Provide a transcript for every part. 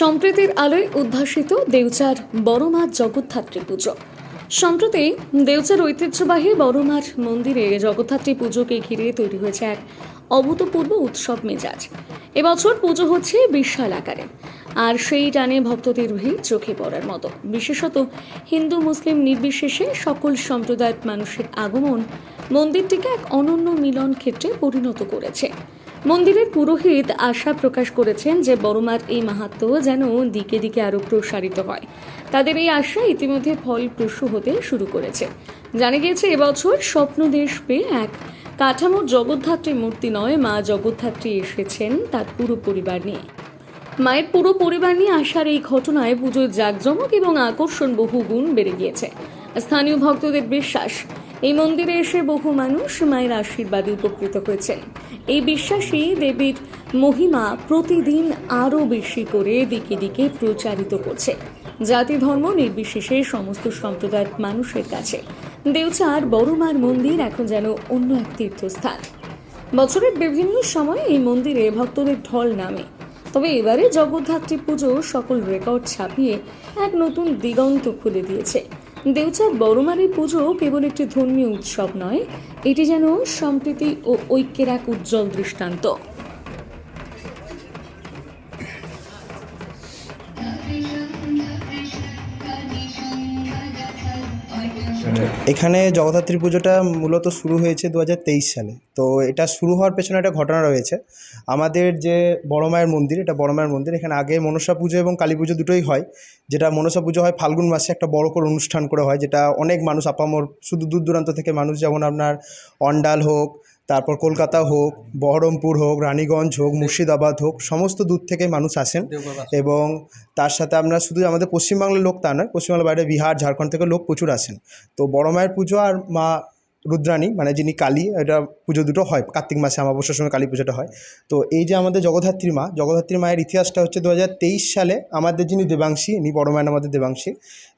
সম্প্রীতির আলোয় উদ্ভাসিত দেউচার বড়মার জগদ্ধাত্রী পুজো। সম্প্রতি দেউচার ঐতিহ্যবাহী বড়মার মন্দিরে জগদ্ধাত্রী পুজোকে ঘিরে তৈরি হয়েছে এক অভূতপূর্ব উৎসব মেজাজ। এবছর পুজো হচ্ছে বিশাল আকারে, আর সেই টানে ভক্তদের ভিড় চোখে পড়ার মতো। বিশেষত হিন্দু মুসলিম নির্বিশেষে সকল সম্প্রদায়ের মানুষের আগমন মন্দিরটিকে এক অনন্য মিলন ক্ষেত্রে পরিণত করেছে। মন্দিরের পুরোহিত আশা প্রকাশ করেছেন যে বড়মার এই মাহাত্ম্য যেন দিকে দিকে আরও প্রসারিত হয়। তাদের এই আশা ইতিমধ্যে ফলপ্রসূ হতে শুরু করেছে। জানা গিয়েছে, এবছর স্বপ্নদেশ পেয়ে এক কাঠামোর জগদ্ধাত্রী মূর্তি নয়, মা জগদ্ধাত্রী এসেছেন তার পুরো পরিবার নিয়ে। মায়ের পুরো পরিবার নিয়ে আসার এই ঘটনায় পুজোর জাঁকজমক এবং আকর্ষণ বহু গুণ বেড়ে গিয়েছে। স্থানীয় ভক্তদের বিশ্বাস, এই মন্দিরে এসে বহু মানুষ মায়ের আশীর্বাদে উপকৃত হয়েছেন। এই বিশ্বাসই দেবীর মহিমা প্রতিদিন আরও বেশি করে দিকে দিকে প্রচারিত করছে। জাতি ধর্ম নির্বিশেষে সমস্ত সম্প্রদায়ের মানুষের কাছে। দেউচার, বড়মার মন্দির এখন যেন অন্য এক তীর্থস্থান। বছরের বিভিন্ন সময়ে এই মন্দিরে ভক্তদের ঢল নামে। তবে এবারে জগদ্ধাত্রী পুজো সকল রেকর্ড ছাপিয়ে এক নতুন দিগন্ত খুলে দিয়েছে। দেউচার বড়মারের পুজো কেবল একটি ধর্মীয় উৎসব নয়, এটি যেন সম্প্রীতি ও ঐক্যের এক উজ্জ্বল দৃষ্টান্ত। এখানে জগদ্ধাত্রী পুজোটা মূলত শুরু হয়েছে দু হাজার তেইশ সালে। তো এটা শুরু হওয়ার পেছনে একটা ঘটনা রয়েছে। আমাদের যে বড় মায়ের মন্দির, এটা বড় মায়ের মন্দির, এখানে আগে মনসা পুজো এবং কালী পুজো দুটোই হয়। যেটা মনসা পুজো হয় ফাল্গুন মাসে একটা বড় করে অনুষ্ঠান করে হয়, যেটা অনেক মানুষ আপামর, শুধু দূর দূরান্ত থেকে মানুষ, যেমন আপনার অন্ডাল হোক তারপর কলকাতা হোক, বহরমপুর হোক, রানীগঞ্জ হোক, মুর্শিদাবাদ হোক, সমস্ত দূর থেকে মানুষ আসেন। এবং তার সাথে আমরা শুধু আমাদের পশ্চিমবাংলার লোক তা নয়, পশ্চিমবাংলার বাইরে বিহার, ঝাড়খণ্ড থেকে লোক প্রচুর আসেন। তো বড় মায়ের পুজো আর মা রুদ্রাণী মানে যিনি কালী এটা পুজো দুটো হয় কার্তিক মাসে অমাবস্যার সময় কালী পুজোটা হয়। তো এই যে আমাদের জগদ্ধাত্রী মা জগদ্ধাত্রী মায়ের ইতিহাসটা হচ্ছে দু হাজার তেইশ সালে আমাদের যিনি দেবাংশী ইনি বড় মায়ের আমাদের দেবাংশী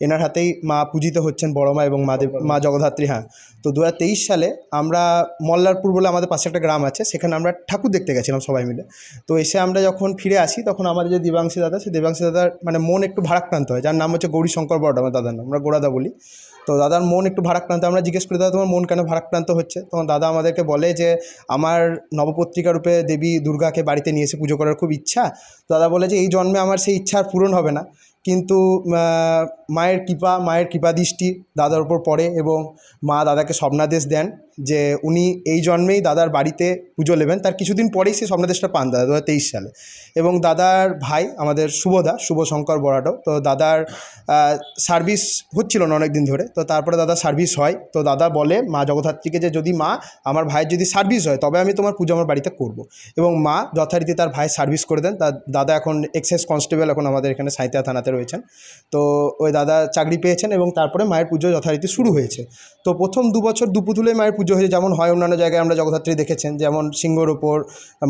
এনার হাতেই মা পূজিত হচ্ছেন বড় মা এবং মা দেব মা। জগদ্ধাত্রী হ্যাঁ। তো দু হাজার তেইশ সালে আমরা মল্লারপুর বলে আমাদের পাশে একটা গ্রাম আছে সেখানে আমরা ঠাকুর দেখতে গেছিলাম সবাই মিলে। তো এসে আমরা যখন ফিরে আসি তখন আমাদের যে দেবাংশী দাদা সেই দেবাংশী দাদার মানে মন একটু ভারাক্রান্ত হয়। যার নাম হচ্ছে গৌরীশঙ্কর বড় আমার দাদার নাম আমরা গোড়াদা বলি। তো দাদার মন একটু ভারাক্রান্ত আমরা জিজ্ঞেস করি দাদা তোমার মন কেন ভারাক্রান্ত হচ্ছে? তখন দাদা আমাদেরকে বলে যে, আমার নবপত্রিকা রূপে দেবী দুর্গাকে বাড়িতে নিয়ে এসে পুজো করার খুব ইচ্ছা। দাদা বলে যে, এই জন্মে আমার সেই ইচ্ছা আর পূরণ হবে না। কিন্তু মায়ের কৃপা মায়ের কৃপা দৃষ্টি দাদার উপর পড়ে এবং মা দাদাকে স্বপ্নাদেশ দেন যে উনি এই জন্মেই দাদার বাড়িতে পুজো নেবেন। তার কিছুদিন পরেই সেই স্বপ্নাদেশটা পান দাদা, দু হাজার তেইশ সালে। এবং দাদার ভাই আমাদের শুভদা শুভ শঙ্কর বরাটো, তো দাদার সার্ভিস হচ্ছিল না অনেক দিন ধরে, তো তারপরে দাদা সার্ভিস হয়। তো দাদা বলে, মা জগদ্ধাত্রীকে যে যদি মা, আমার ভাইয়ের যদি সার্ভিস হয়, তবে আমি তোমার পুজো আমার বাড়িতে করব। এবং মা যথারীতি তার ভাই সার্ভিস করে দেন। তার দাদা এখন এক্সাইজ কনস্টেবল এখন আমাদের এখানে সাঁইতিয়া থানাতে রয়েছেন। তো ওই দাদা চাকরি পেয়েছেন এবং তারপরে মায়ের পুজো যথারীতি শুরু হয়েছে। তো প্রথম দু বছর দুপুতুলে মায়ের পুজো হয়েছে। যেমন হয় অন্যান্য জায়গায় আমরা জগদ্ধাত্রী দেখেছেন, যেমন সিংহর ওপর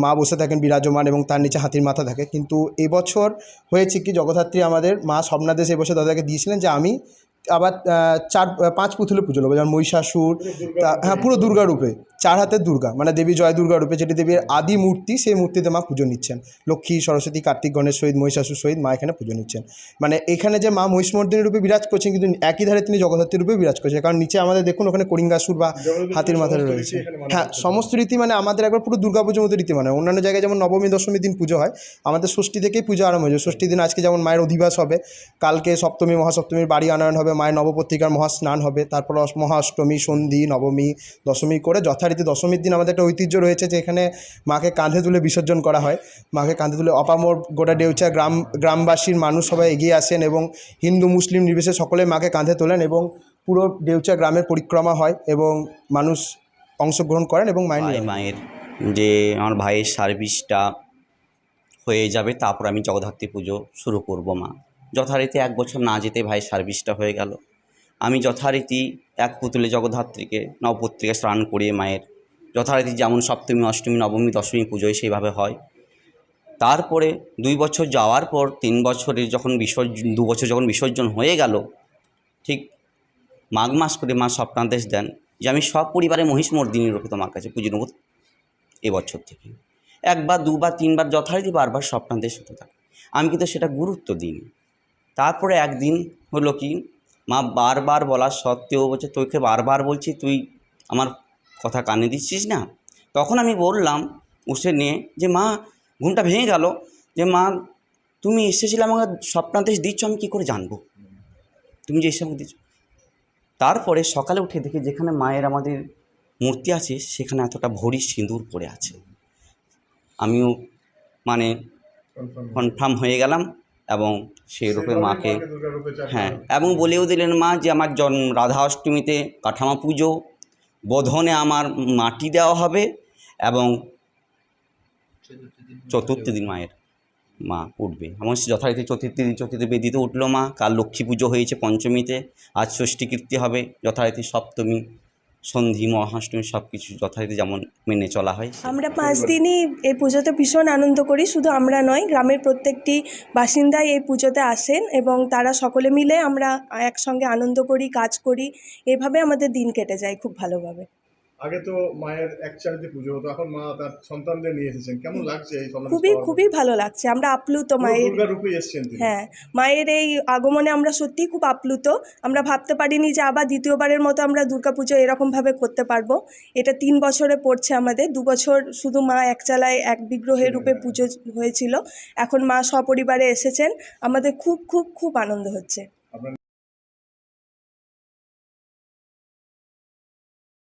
মা বসে থাকেন বিরাজমান এবং তার নিচে হাতির মাথা থাকে। কিন্তু এবছর হয়েছে কি, জগদ্ধাত্রী আমাদের মা স্বপ্নাদেশ এবছর দাদাকে দিয়েছিলেন যে আমি আবার চার পাঁচ পুতুলে পুজো নেব যেমন মহিষাসুর তা- হ্যাঁ পুরো দুর্গা রূপে চার হাতের দুর্গা মানে দেবী জয় দুর্গা রূপে যেটি দেবীর আদি মূর্তি সেই মূর্তিতে মা পুজো নিচ্ছেন। লক্ষ্মী সরস্বতী কার্তিক গণেশ সহিত মহিষাসুর সহিত মা এখানে পুজো নিচ্ছেন। মানে এখানে যে মা মহিষমর্দিনী রূপে বিরাজ করছেন কিন্তু একই ধারে তিনি জগদ্ধাত্রী রূপে বিরাজ করছেন। কারণ নিচে আমাদের দেখুন ওখানে করিঙ্গাসুর বা হাতির মাথায় রয়েছে। হ্যাঁ সমস্ত রীতি মানে আমাদের একবার পুরো দুর্গা পুজোর মতো রীতি মানে। অন্যান্য জায়গায় যেমন নবমী দশমী দিন পুজো হয় আমাদের ষষ্ঠী থেকেই পুজো আরম্ভ হয়েছে ষষ্ঠী দিন আজকে যেমন মায়ের অধিবাস হবে কালকে সপ্তমী মহাসপ্তমীর বাড়ি আনয়ন হবে মায়ের নবপত্রিকার মহাস্নান হবে তারপর মহাষ্টমী সন্ধি নবমী দশমী করে যথারীতি দশমীর দিন আমাদের একটা ঐতিহ্য রয়েছে যে এখানে মাকে কাঁধে তুলে বিসর্জন করা হয়। মাকে কাঁধে তুলে অপামর গোটা ডেউচা গ্রাম গ্রামবাসীর মানুষ সবাই এগিয়ে আসেন এবং হিন্দু মুসলিম নির্বিশেষে সকলে মাকে কাঁধে তোলেন এবং পুরো ডেউচা গ্রামের পরিক্রমা হয় এবং মানুষ অংশগ্রহণ করেন এবং মায়ের মায়ের যে আমার ভাইয়ের সার্ভিসটা হয়ে যাবে তারপর আমি জগদ্ধাত্রী পুজো শুরু করব মা। যথারীতি এক বছর না যেতে ভাই সার্ভিসটা হয়ে গেল। আমি যথারীতি এক পুতুলে জগদ্ধাত্রীকে নবপত্রিকা স্নান করিয়ে মায়ের যথারীতি যেমন সপ্তমী, অষ্টমী, নবমী, দশমী পুজোয় সেইভাবে হয়। তারপরে দুই বছর যাওয়ার পর তিন বছরের যখন বিসর্জন দু বছর যখন বিসর্জন হয়ে গেল, ঠিক মাঘ মাস করে মা স্বপ্নাদেশ দেন যে আমি সব পরিবারে মহিষ মর্দিনী রূপে তোমার কাছে পুজো নেব এবছর থেকে। একবার, দুবার, তিনবার, যথারীতি বারবার স্বপ্নাদেশ হতে থাকে। আমি কিন্তু সেটা গুরুত্ব দিইনি। তারপরে একদিন হলো কি মা বারবার বলা সত্ত্বেও বলছে তোকে বারবার বলছি তুই আমার কথা কানে দিচ্ছিস না? তখন আমি বললাম উঠে নিয়ে যে মা ঘুমটা ভেঙে গেল। যে মা তুমি এসেছিলে আমাকে স্বপ্নাদেশ দিচ্ছ আমি কী করে জানব? তুমি যে এসে আমাকে দিচ্ছ? তারপরে সকালে উঠে দেখি যেখানে মায়ের আমাদের মূর্তি আছে সেখানে এতটা ভরি সিঁদুর পড়ে আছে। আমিও মানে কনফার্ম হয়ে গেলাম। এবং সেই রূপে মাকে হ্যাঁ এবং বলেও দিলেন মা যে আমার জন্ম রাধা অষ্টমীতে কাঠামো পুজো বোধনে আমার মাটি দেওয়া হবে এবং চতুর্থ দিন মায়ের মা উঠবে। সে যথারীতি চতুর্থ দিন চতুর্থ বেদিতে উঠল মা। কাল লক্ষ্মী পুজো হয়েছে পঞ্চমীতে। আজ ষষ্ঠী কীর্তি হবে। যথারীতি সপ্তমী সন্ধি, মহাষ্টমী সব কিছু যথারীতি যেমন মেনে চলা হয় আমরা পাঁচ দিনই এই পুজোতে ভীষণ আনন্দ করি, শুধু আমরা নয়, গ্রামের প্রত্যেকটি বাসিন্দাই এই পুজোতে আসেন এবং তারা সকলে মিলে আমরা একসঙ্গে আনন্দ করি, কাজ করি, এভাবে আমাদের দিন কেটে যায় খুব ভালোভাবে। আগে তো মায়ের একচারিতে পুজো হতো এখন মা তার সন্তানদের নিয়ে এসেছেন। কেমন লাগছে এই খুবই খুবই ভালো লাগছে। আমরা আপ্লুত মায়ের দুর্গা রূপে এসেছেন হ্যাঁ মায়ের এই আগমনে আমরা সত্যিই খুব আপ্লুত। আমরা ভাবতে পারিনি যে আবার দ্বিতীয়বারের মতো আমরা দুর্গাপুজো এরকমভাবে করতে পারব। এটা তিন বছরে পড়ছে আমাদের। দু বছর শুধু মা একচালায় এক বিগ্রহের রূপে পুজো হয়েছিল। এখন মা সপরিবারে এসেছেন। আমাদের খুব খুব খুব আনন্দ হচ্ছে।